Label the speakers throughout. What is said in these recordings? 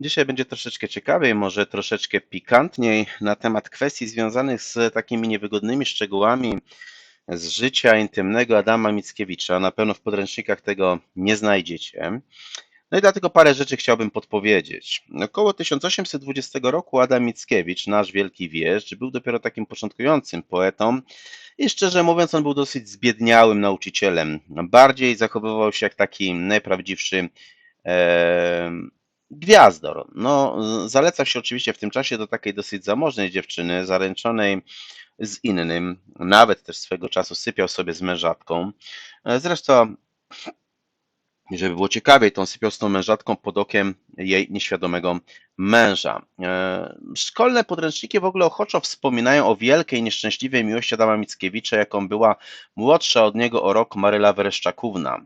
Speaker 1: Dzisiaj będzie troszeczkę ciekawiej, może troszeczkę pikantniej na temat kwestii związanych z takimi niewygodnymi szczegółami z życia intymnego Adama Mickiewicza. Na pewno w podręcznikach tego nie znajdziecie. No i dlatego parę rzeczy chciałbym podpowiedzieć. Około 1820 roku Adam Mickiewicz, nasz wielki wieszcz, był dopiero takim początkującym poetą i szczerze mówiąc on był dosyć zbiedniałym nauczycielem. Bardziej zachowywał się jak taki najprawdziwszy gwiazdor. No, zalecał się oczywiście w tym czasie do takiej dosyć zamożnej dziewczyny, zaręczonej z innym, nawet też swego czasu sypiał sobie z mężatką. E, Zresztą żeby było ciekawiej, on sypiał z tą mężatką pod okiem jej nieświadomego męża. E, Szkolne podręczniki w ogóle ochoczo wspominają o wielkiej, nieszczęśliwej miłości Adama Mickiewicza, jaką była młodsza od niego o rok Maryla Wereszczakówna.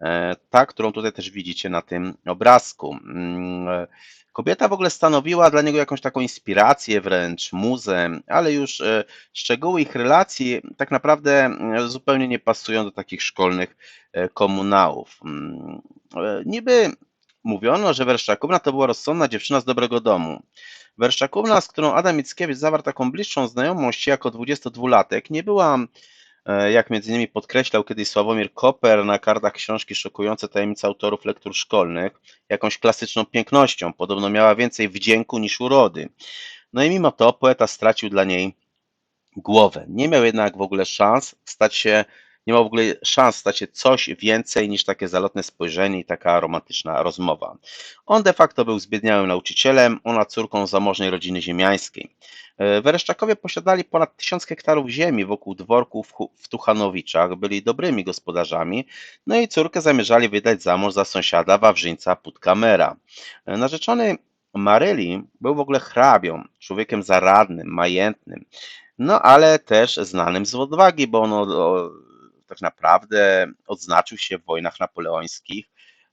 Speaker 1: E, Ta, którą tutaj też widzicie na tym obrazku. Mm, e, Kobieta w ogóle stanowiła dla niego jakąś taką inspirację, wręcz muzę, ale już e, szczegóły ich relacji tak naprawdę zupełnie nie pasują do takich szkolnych komunałów. Mm, Niby mówiono, że Werszczakówna to była rozsądna dziewczyna z dobrego domu. Werszczakówna, z którą Adam Mickiewicz zawarł taką bliższą znajomość jako 22-latek, nie była, jak między innymi podkreślał kiedyś Sławomir Koper na kartach książki Szokujące tajemnice autorów lektur szkolnych, jakąś klasyczną pięknością. Podobno miała więcej wdzięku niż urody. No i mimo to poeta stracił dla niej głowę. Nie miał jednak w ogóle szans stać się, nie miał w ogóle szans stać się coś więcej niż takie zalotne spojrzenie i taka romantyczna rozmowa. On de facto był zbiedniałym nauczycielem, ona córką zamożnej rodziny ziemiańskiej. E, Wereszczakowie posiadali ponad tysiąc hektarów ziemi wokół dworku w Tuchanowiczach, byli dobrymi gospodarzami, no i córkę zamierzali wydać za mąż za sąsiada Wawrzyńca Putkamera. E, Narzeczony Maryli był w ogóle hrabią, człowiekiem zaradnym, majętnym, no ale też znanym z odwagi, bo on tak naprawdę odznaczył się w wojnach napoleońskich,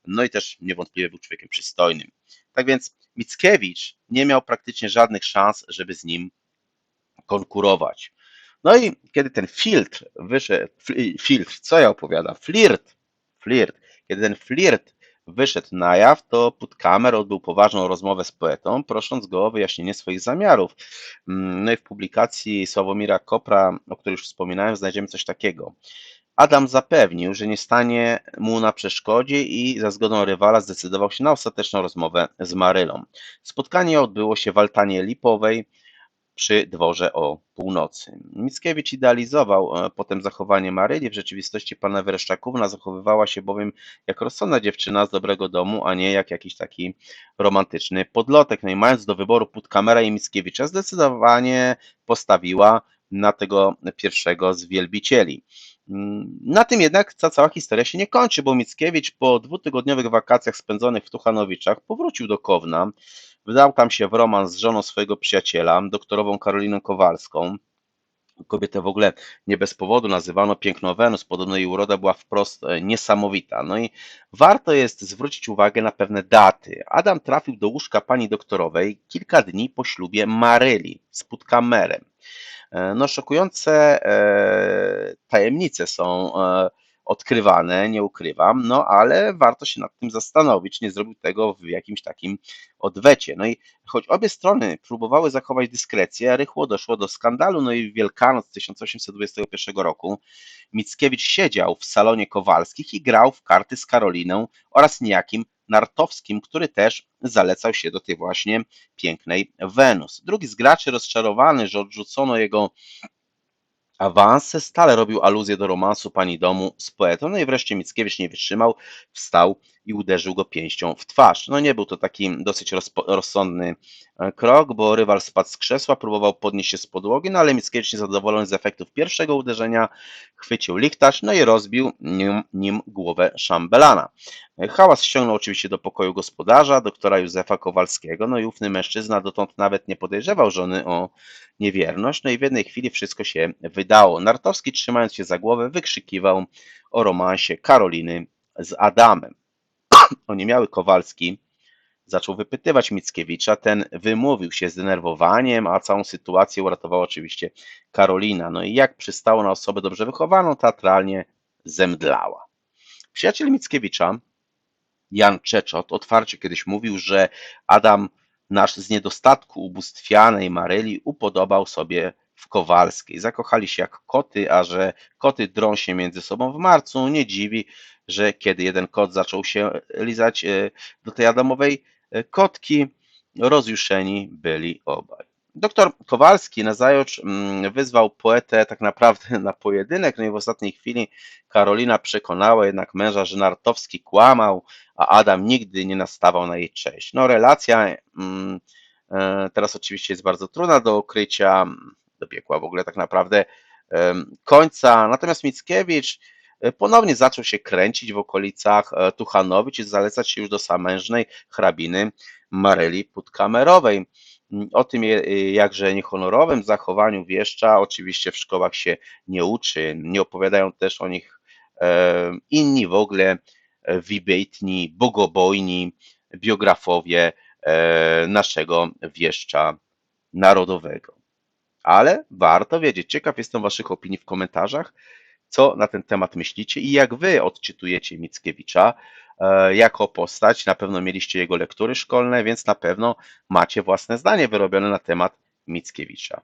Speaker 1: no i też niewątpliwie był człowiekiem przystojnym. Tak więc Mickiewicz nie miał praktycznie żadnych szans, żeby z nim konkurować. No i kiedy ten filtr wyszedł, filtr, co ja opowiadam? Flirt, flirt. Kiedy ten flirt wyszedł na jaw, to Puttkamer odbył poważną rozmowę z poetą, prosząc go o wyjaśnienie swoich zamiarów. Mm, No i w publikacji Sławomira Kopra, o której już wspominałem, znajdziemy coś takiego. Adam zapewnił, że nie stanie mu na przeszkodzie i za zgodą rywala zdecydował się na ostateczną rozmowę z Marylą. Spotkanie odbyło się w altanie lipowej przy dworze o północy. Mickiewicz idealizował e, potem zachowanie Maryli, w rzeczywistości panna Wereszczakówna zachowywała się bowiem jak rozsądna dziewczyna z dobrego domu, a nie jak jakiś taki romantyczny podlotek. No i mając do wyboru Putkamera i Mickiewicza, zdecydowanie postawiła na tego pierwszego z wielbicieli. Na tym jednak ta cała historia się nie kończy, bo Mickiewicz po dwutygodniowych wakacjach spędzonych w Tuchanowiczach powrócił do Kowna, wdał tam się w romans z żoną swojego przyjaciela, doktorową Karoliną Kowalską. Kobietę w ogóle nie bez powodu nazywano piękną Wenus, podobno jej uroda była wprost e, niesamowita. No i warto jest zwrócić uwagę na pewne daty. Adam trafił do łóżka pani doktorowej kilka dni po ślubie Maryli z Putkamerem. E, No, szokujące e, tajemnice są e, odkrywane, nie ukrywam, no ale warto się nad tym zastanowić, nie zrobił tego w jakimś takim odwecie. No i choć obie strony próbowały zachować dyskrecję, rychło doszło do skandalu, no i w Wielkanoc 1821 roku Mickiewicz siedział w salonie Kowalskich i grał w karty z Karoliną oraz niejakim Nartowskim, który też zalecał się do tej właśnie pięknej Wenus. Drugi z graczy rozczarowany, że odrzucono jego awanse, stale robił aluzję do romansu pani domu z poetą. No i wreszcie Mickiewicz nie wytrzymał, wstał i uderzył go pięścią w twarz. No nie był to taki dosyć rozsądny krok, bo rywal spadł z krzesła, próbował podnieść się z podłogi, no ale Mickiewicz niezadowolony z efektów pierwszego uderzenia chwycił lichtarz, no i rozbił nim, nim głowę szambelana. E, Hałas ściągnął oczywiście do pokoju gospodarza, doktora Józefa Kowalskiego, no i ówny mężczyzna dotąd nawet nie podejrzewał żony o niewierność, no i w jednej chwili wszystko się wydało. Nartowski trzymając się za głowę wykrzykiwał o romansie Karoliny z Adamem. Oniemiały Kowalski zaczął wypytywać Mickiewicza, ten wymówił się zdenerwowaniem, a całą sytuację uratowała oczywiście Karolina. No i jak przystało na osobę dobrze wychowaną, teatralnie zemdlała. Przyjaciel Mickiewicza Jan Czeczot otwarcie kiedyś mówił, że Adam nasz z niedostatku ubóstwianej Maryli upodobał sobie w Kowalskiej. Zakochali się jak koty, a że koty drą się między sobą w marcu, nie dziwi, że kiedy jeden kot zaczął się lizać e, do tej Adamowej kotki, rozjuszeni byli obaj. Doktor Kowalski nazajutrz mm, wyzwał poetę tak naprawdę na pojedynek, no i w ostatniej chwili Karolina przekonała jednak męża, że Nartowski kłamał, a Adam nigdy nie nastawał na jej cześć. No relacja mm, e, teraz oczywiście jest bardzo trudna do ukrycia, dobiegła w ogóle tak naprawdę końca, natomiast Mickiewicz e, ponownie zaczął się kręcić w okolicach e, Tuchanowic i zalecać się już do samężnej hrabiny Maryli Podkamerowej. Mm, O tym je- jakże niehonorowym zachowaniu wieszcza oczywiście w szkołach się nie uczy, nie opowiadają też o nich e, inni w ogóle e, wybitni, bogobojni biografowie e, naszego wieszcza narodowego. Ale warto wiedzieć, ciekaw jestem Waszych opinii w komentarzach, co na ten temat myślicie i jak Wy odczytujecie Mickiewicza e, jako postać. Na pewno mieliście jego lektury szkolne, więc na pewno macie własne zdanie wyrobione na temat Mickiewicza.